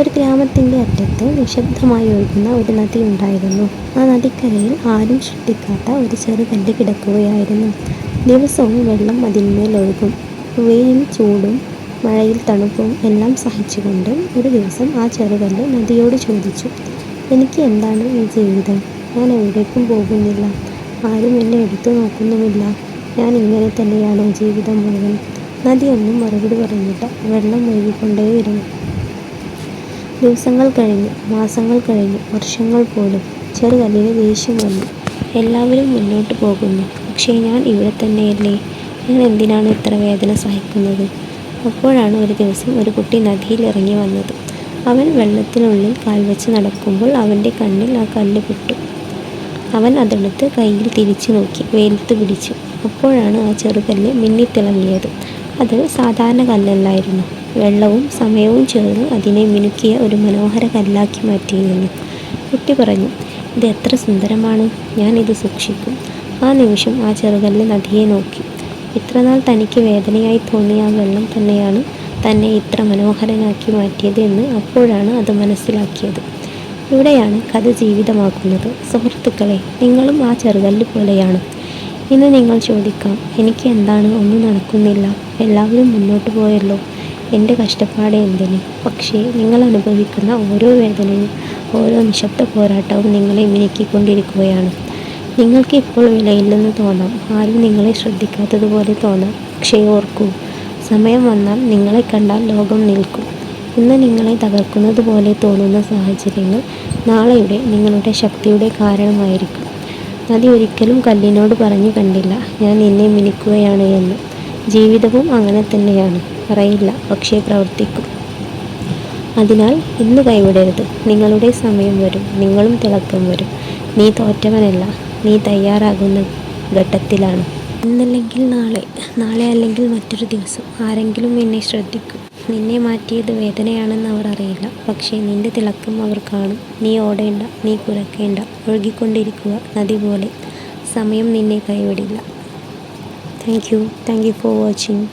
ഒരു ഗ്രാമത്തിന്റെ അറ്റത്ത് നിശബ്ദമായി ഒഴുകുന്ന ഒരു നദി ഉണ്ടായിരുന്നു. ആ നദിക്കരയിൽ ആരും ശ്രദ്ധിക്കാത്ത ഒരു ചെറുകല്ല് കിടക്കുകയായിരുന്നു. ദിവസവും വെള്ളം അതിന്മേൽ ഒഴുകും. വെയിലും ചൂടും മഴയിൽ തണുപ്പും എല്ലാം സഹിച്ചുകൊണ്ട് ഒരു ദിവസം ആ ചെറുകല്ല് നദിയോട് ചോദിച്ചു എനിക്ക് എന്താണ് ഈ ജീവിതം? ഞാൻ എവിടേക്കും പോകുന്നില്ല. ആരും എന്നെ എടുത്തു നോക്കുന്നുമില്ല. ഞാൻ ഇങ്ങനെ തന്നെയാണോ ജീവിതം മുഴുവൻ? നദിയൊന്നും മറുപടി പറഞ്ഞിട്ട് വെള്ളം ഒഴുകിക്കൊണ്ടേയിരുന്നു. ദിവസങ്ങൾ കഴിഞ്ഞു മാസങ്ങൾ കഴിഞ്ഞു വർഷങ്ങൾ പോലും. ചെറുകല്ലിന് ദേഷ്യം വന്നു. എല്ലാവരും മുന്നോട്ട് പോകുന്നു. പക്ഷേ ഞാൻ ഇവിടെ തന്നെയല്ലേ? ഞാൻ എന്തിനാണ് ഇത്ര വേദന സഹിക്കുന്നത്? അപ്പോഴാണ് ഒരു ദിവസം ഒരു കുട്ടി നദിയിൽ ഇറങ്ങി വന്നത്. അവൻ വെള്ളത്തിനുള്ളിൽ കാൽ വെച്ച് നടക്കുമ്പോൾ അവന്റെ കണ്ണിൽ ആ കല്ല് പെട്ടു. അവൻ അതെടുത്ത് കയ്യിൽ തിരിച്ചു നോക്കി വെയിലത്ത് പിടിച്ചു. അപ്പോഴാണ് ആ ചെറുകല്ല് മിന്നിത്തിളങ്ങിയത്. അത് സാധാരണ കല്ലല്ലായിരുന്നു. വെള്ളവും സമയവും ചേർന്ന് അതിനെ മിനുക്കിയ ഒരു മനോഹര കല്ലാക്കി മാറ്റിയിരുന്നു. കുട്ടി പറഞ്ഞു ഇത് എത്ര സുന്ദരമാണ്. ഞാൻ ഇത് സൂക്ഷിക്കും. ആ നിമിഷം ആ ചെറുകല്ല് നദിയെ നോക്കി. ഇത്രനാൾ തനിക്ക് വേദനയായി തോന്നിയ ആ വെള്ളം തന്നെയാണ് തന്നെ ഇത്ര മനോഹരനാക്കി മാറ്റിയത് എന്ന് അപ്പോഴാണ് അത് മനസ്സിലാക്കിയത്. ഇവിടെയാണ് കഥ ജീവിതമാക്കുന്നത്. സുഹൃത്തുക്കളെ നിങ്ങളും ആ ചെറുകല്ല് പോലെയാണ്. ഇന്ന് നിങ്ങൾ ചോദിക്കാം എനിക്ക് എന്താണ്? ഒന്നും നടക്കുന്നില്ല. എല്ലാവരും മുന്നോട്ട് പോയല്ലോ. എന്റെ കഷ്ടപ്പാട് എന്തിന്? പക്ഷേ നിങ്ങൾ അനുഭവിക്കുന്ന ഓരോ വേദനയും ഓരോ നിശബ്ദ പോരാട്ടവും നിങ്ങളെ മിനുക്കിക്കൊണ്ടിരിക്കുകയാണ്. നിങ്ങൾക്ക് ഇപ്പോൾ വിലയില്ലെന്ന് തോന്നാം. ആരും നിങ്ങളെ ശ്രദ്ധിക്കാത്തതുപോലെ തോന്നാം. പക്ഷേ ഓർക്കൂ സമയം വന്നാൽ നിങ്ങളെ കണ്ടാൽ ലോകം നിൽക്കും. ഇന്ന് നിങ്ങളെ തകർക്കുന്നത് പോലെ തോന്നുന്ന സാഹചര്യങ്ങൾ നാളെയുടെ നിങ്ങളുടെ ശക്തിയുടെ കാരണമായിരിക്കും. നദി ഒരിക്കലും കല്ലിനോട് പറഞ്ഞു കണ്ടില്ല. ഞാൻ നിന്നെ മിനിക്കുകയാണ് എന്ന്. ജീവിതവും അങ്ങനെ തന്നെയാണ്. പറയില്ല. പക്ഷേ പ്രവർത്തിക്കും. അതിനാൽ ഇന്ന് കൈവിടരുത്. നിങ്ങളുടെ സമയം വരും. നിങ്ങളും തിളക്കം വരും. നീ തോറ്റവനല്ല. നീ തയ്യാറാകുന്ന ഘട്ടത്തിലാണ്. ഇന്നല്ലെങ്കിൽ നാളെ. നാളെ അല്ലെങ്കിൽ മറ്റൊരു ദിവസം. ആരെങ്കിലും എന്നെ ശ്രദ്ധിക്കും. നിന്നെ മാറ്റിയത് വേദനയാണെന്ന് അവർ അറിയില്ല. പക്ഷേ നിന്റെ തിളക്കം അവർ കാണും. നീ ഓടേണ്ട നീ കുരക്കേണ്ട ഒഴുകിക്കൊണ്ടിരിക്കുക നദി പോലെ. സമയം നിന്നെ കൈവിടില്ല. Thank you thank you for watching